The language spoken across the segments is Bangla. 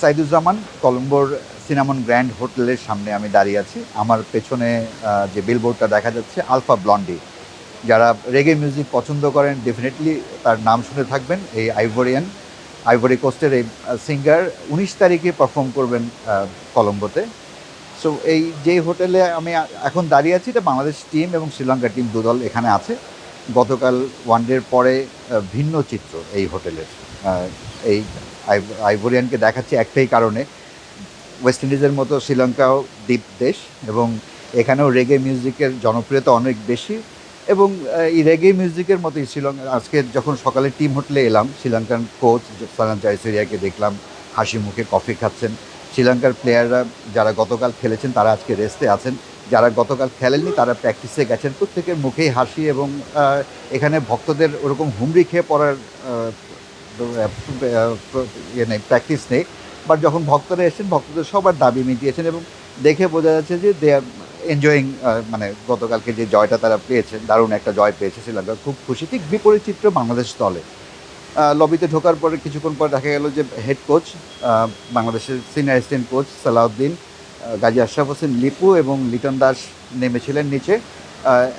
সাইদুজ্জামান কলম্বোর সিনামন গ্র্যান্ড হোটেলের সামনে আমি দাঁড়িয়ে আছি। আমার পেছনে যে বিলবোর্ডটা দেখা যাচ্ছে, আলফা ব্লন্ডি। যারা রেগে মিউজিক পছন্দ করেন ডেফিনেটলি তার নাম শুনে থাকবেন। এই আইভোরিয়ান, আইভরি কোস্টের এই সিঙ্গার উনিশ তারিখে পারফর্ম করবেন কলম্বোতে। সো এই যে হোটেলে আমি এখন দাঁড়িয়ে আছি, এটা বাংলাদেশ টিম এবং শ্রীলঙ্কা টিম দুদল এখানে আছে। গতকাল ওয়ানডের পরে ভিন্ন চিত্র এই হোটেলের এই আইভোরিয়ানকে দেখাচ্ছি একটাই কারণে। ওয়েস্ট ইন্ডিজের মতো শ্রীলঙ্কাও দ্বীপ দেশ এবং এখানেও রেগে মিউজিকের জনপ্রিয়তা অনেক বেশি এবং এই রেগে মিউজিকের মতোই শ্রীলঙ্কা, আজকে যখন সকালে টিম হোটেলে এলাম শ্রীলঙ্কান কোচ সালান জয়সুরিয়াকে দেখলাম, হাসি মুখে কফি খাচ্ছেন। শ্রীলঙ্কার প্লেয়াররা যারা গতকাল খেলেছেন, তারা আজকে রেস্টে আছেন। যারা গতকাল খেলেননি, তারা প্র্যাকটিসে গেছেন। প্রত্যেকের মুখেই হাসি এবং এখানে ভক্তদের ওরকম হুমড়ি খেয়ে পড়ার ইয়ে নেই প্র্যাকটিস নেই বাট যখন ভক্তরা এসেছেন ভক্তদের সবার দাবি মিটিয়েছেন এবং দেখে বোঝা যাচ্ছে যে দে এনজয়িং মানে গতকালকে যে জয়টা তারা পেয়েছেন দারুণ একটা জয় পেয়েছে শ্রীলঙ্কা খুব খুশি ঠিক বিপরীত চিত্র বাংলাদেশ দলে লবিতে ঢোকার পরে কিছুক্ষণ পর দেখা গেল যে হেড কোচ বাংলাদেশের senior assistant coach Salauddin Gazi Ashraf Hossain Lipu এবং লিটন দাস নেমেছিলেন নিচে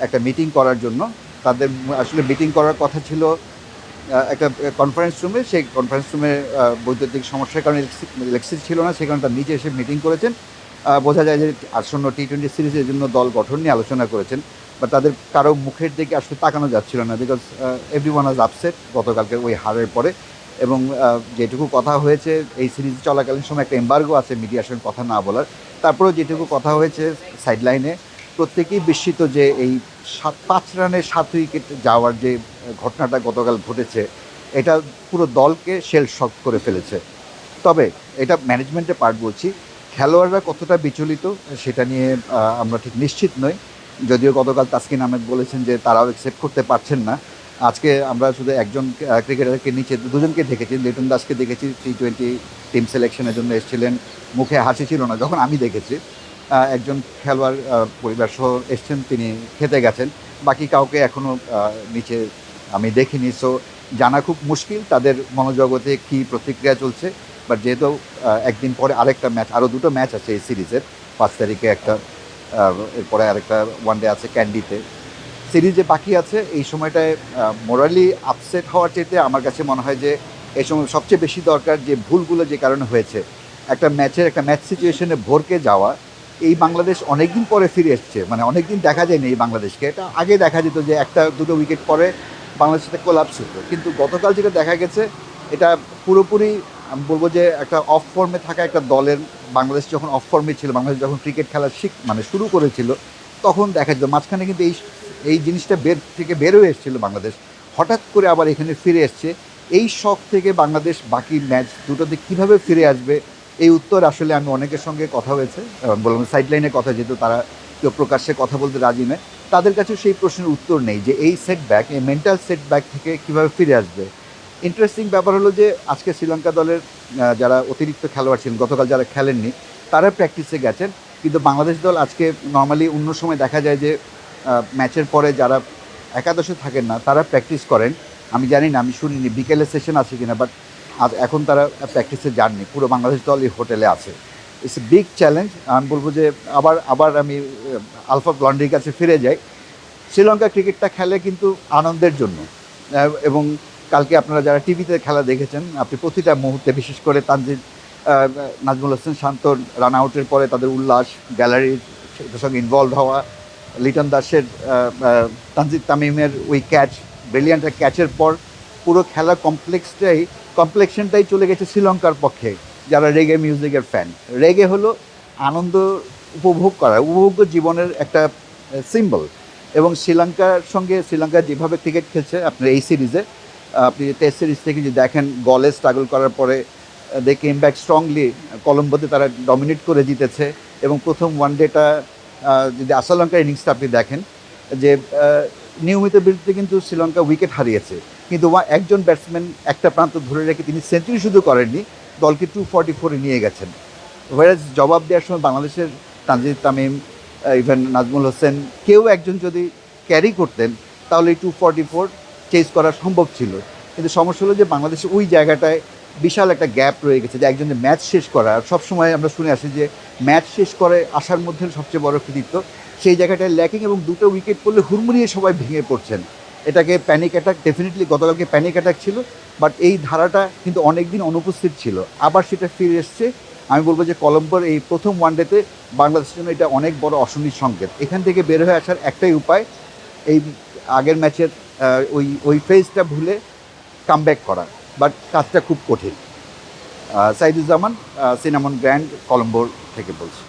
একটা মিটিং করার জন্য তাদের আসলে মিটিং করার কথা ছিল একটা কনফারেন্স রুমে সেই কনফারেন্স রুমে বৈদ্যুতিক সমস্যার কারণে ইলেকট্রিসিটি ছিল না, সেই কারণে তার নিচে এসে মিটিং করেছেন। বোঝা যায় যে আসন্ন টি টোয়েন্টি সিরিজের জন্য দল গঠন নিয়ে আলোচনা করেছেন বা তাদের কারও মুখের দিকে আসলে তাকানো যাচ্ছিল না বিকজ এভরি ওয়ান আজ আপসেট গতকালকে ওই হারের পরে। এবং যেটুকু কথা হয়েছে, এই সিরিজ চলাকালীন সময় একটা এম্বার্গো আছে মিডিয়ার সঙ্গে কথা না বলার। তারপরেও যেটুকু কথা হয়েছে সাইড লাইনে প্রত্যেকেই বিস্মিত যে এই সাত, পাঁচ রানে সাত উইকেট যাওয়ার যে ঘটনাটা গতকাল ঘটেছে, এটা পুরো দলকে শেল শক করে ফেলেছে। তবে এটা ম্যানেজমেন্টের পার্ট বলছি, খেলোয়াড়রা কতটা বিচলিত সেটা নিয়ে আমরা ঠিক নিশ্চিত নই। যদিও গতকাল তাসকিন আহমেদ বলেছেন যে তারাও অ্যাকসেপ্ট করতে পারছেন না। আজকে আমরা শুধু একজন ক্রিকেটারকে নিচে, দুজনকে দেখেছি, লিটন দাসকে দেখেছি টি টোয়েন্টি টিম সিলেকশনের জন্য এসেছিলেন। মুখে হাসি ছিল না, যখন আমি দেখেছি। একজন খেলোয়াড় পরিবার সহ এসছেন, তিনি খেতে গেছেন। বাকি কাউকে এখনও নিচে আমি দেখিনি। সো জানা খুব মুশকিল তাদের মনোজগতে কী প্রতিক্রিয়া চলছে। বাট যেহেতু একদিন পরে আরেকটা ম্যাচ আরও দুটো ম্যাচ আছে এই সিরিজের। পাঁচ তারিখে একটা এরপরে আরেকটা ওয়ান ডে আছে ক্যান্ডিতে। সিরিজে বাকি আছে, এই সময়টায় মোরালি আপসেট হওয়ার চেয়েতে আমার কাছে মনে হয় যে এই সময় সবচেয়ে বেশি দরকার যে ভুলগুলো যে কারণে হয়েছে। একটা ম্যাচের, একটা ম্যাচ সিচুয়েশনে ভোরকে যাওয়া এই বাংলাদেশ অনেকদিন পরে ফিরে এসছে মানে অনেকদিন দেখা যায়নি এই বাংলাদেশকে। এটা আগে দেখা যেত যে একটা, দুটো উইকেট পরে বাংলাদেশ একটা কোলাপস হতো। কিন্তু গতকাল যেটা দেখা গেছে, এটা পুরোপুরি আমি বলব যে একটা অফ ফর্মে থাকা একটা দলের, বাংলাদেশ যখন অফ ফর্মে ছিল, বাংলাদেশ যখন ক্রিকেট খেলা শিখ মানে শুরু করেছিল, তখন দেখা যেত, মাঝখানে কিন্তু এই এই জিনিসটা বের, থেকে বের হয়ে এসেছিল বাংলাদেশ। হঠাৎ করে আবার এখানে ফিরে এসছে। এই শখ থেকে বাংলাদেশ বাকি ম্যাচ দুটোতে কীভাবে ফিরে আসবে এই উত্তর আসলে আমি অনেকের সঙ্গে কথা হয়েছে বললাম সাইডলাইনে কথা যেহেতু তারা কেউ প্রকাশ্যে কথা বলতে রাজি নয়, তাদের কাছে সেই প্রশ্নের উত্তর নেই যে এই সেটব্যাক এই মেন্টাল সেটব্যাক থেকে কীভাবে ফিরে আসবে। ইন্টারেস্টিং ব্যাপার হলো যে আজকে শ্রীলঙ্কা দলের যারা অতিরিক্ত খেলোয়াড় ছিলেন, গতকাল যারা খেলেননি, তারা প্র্যাকটিসে গেছেন, কিন্তু বাংলাদেশ দল আজকে নর্মালি অন্য সময় দেখা যায় যে ম্যাচের পরে যারা একাদশে থাকেন না, তারা প্র্যাকটিস করেন। আমি জানি না, আমি শুনিনি, বিকেলের সেশন আছে কিনা বাট আজ এখন তারা প্র্যাকটিসে যাননি। পুরো বাংলাদেশ দল এই হোটেলে আছে। ইটস এ বিগ চ্যালেঞ্জ আমি বলব যে আবার আবার আমি আলফা ব্লন্ডির কাছে ফিরে যাই। শ্রীলঙ্কা ক্রিকেটটা খেলে কিন্তু আনন্দের জন্য। এবং কালকে আপনারা যারা টিভিতে খেলা দেখেছেন, আপনি প্রতিটা মুহূর্তে বিশেষ করে তানজিদ নাজমুল হোসেন শান্ত রান আউটের পরে তাদের উল্লাস গ্যালারির সেটার সঙ্গে ইনভলভ হওয়া, লিটন দাসের তানজিদ তামিমের ওই ক্যাচ ব্রিলিয়ান্ট ক্যাচের পর পুরো খেলা কমপ্লেক্সটাই কমপ্লেক্সনটাই চলে গেছে শ্রীলঙ্কার পক্ষে, যারা রেগে মিউজিকের ফ্যান রেগে হলো আনন্দ উপভোগ করা, উপভোগ্য জীবনের একটা সিম্বল এবং শ্রীলঙ্কার সঙ্গে, শ্রীলঙ্কা যেভাবে ক্রিকেট খেলছে আপনার এই সিরিজে আপনি টেস্ট সিরিজ থেকে যদি দেখেন, গলে স্ট্রাগল করার পরে দে কেম ব্যাক স্ট্রংলি কলম্বোতে তারা ডমিনেট করে জিতেছে। এবং প্রথম ওয়ান ডেটা যদি শ্রীলঙ্কার ইনিংসটা আপনি দেখেন, যে নিয়মিত বিরুদ্ধে কিন্তু শ্রীলঙ্কা উইকেট হারিয়েছে। কিন্তু একজন ব্যাটসম্যান একটা প্রান্ত ধরে রেখে তিনি সেঞ্চুরি শুধু করেননি, দলকে টু ফর্টি ফোরে নিয়ে গেছেন। হোয়ারাজ জবাব দেওয়ার সময় বাংলাদেশের তানজিদ তামিম ইভেন নাজমুল হোসেন, কেউ একজন যদি ক্যারি করতেন, তাহলে টু ফর্টি ফোর চেজ করা সম্ভব ছিল। কিন্তু সমস্যা হলো যে বাংলাদেশ ওই জায়গাটায় বিশাল একটা গ্যাপ রয়ে গেছে যে একজন যে ম্যাচ শেষ করা। সবসময় আমরা শুনে আসি যে ম্যাচ শেষ করে আসার মধ্যে সবচেয়ে বড় কৃতিত্ব, সেই জায়গাটায় ল্যাকিং এবং দুটো উইকেট পড়লে হুড়মুড়িয়ে সবাই ভেঙে পড়ছেন। এটাকে প্যানিক অ্যাটাক ডেফিনেটলি গতকালকে প্যানিক অ্যাটাক ছিল বাট এই ধারাটা কিন্তু অনেক দিন অনুপস্থিত ছিল। আবার সেটা ফিরে এসছে। আমি বলব যে কলম্বোর এই প্রথম ওয়ানডেতে বাংলাদেশের জন্য এটা অনেক বড় অশনির সংকেত। এখান থেকে বের হয়ে আসার একটাই উপায়, এই আগের ম্যাচের ওই ওই ফেজটা ভুলে কামব্যাক করা। বাট কাজটা খুব কঠিন। সাইদুজ্জামান সিনামন গ্র্যান্ড কলম্বোর থেকে বলছি।